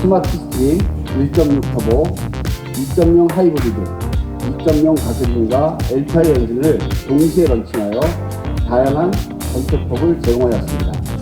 스마트 스트림 1.6 터보, 2.0 하이브리드, 2.0 가솔린과 L타이 엔진을 동시에 런칭하여 다양한 전투폭을 제공하였습니다.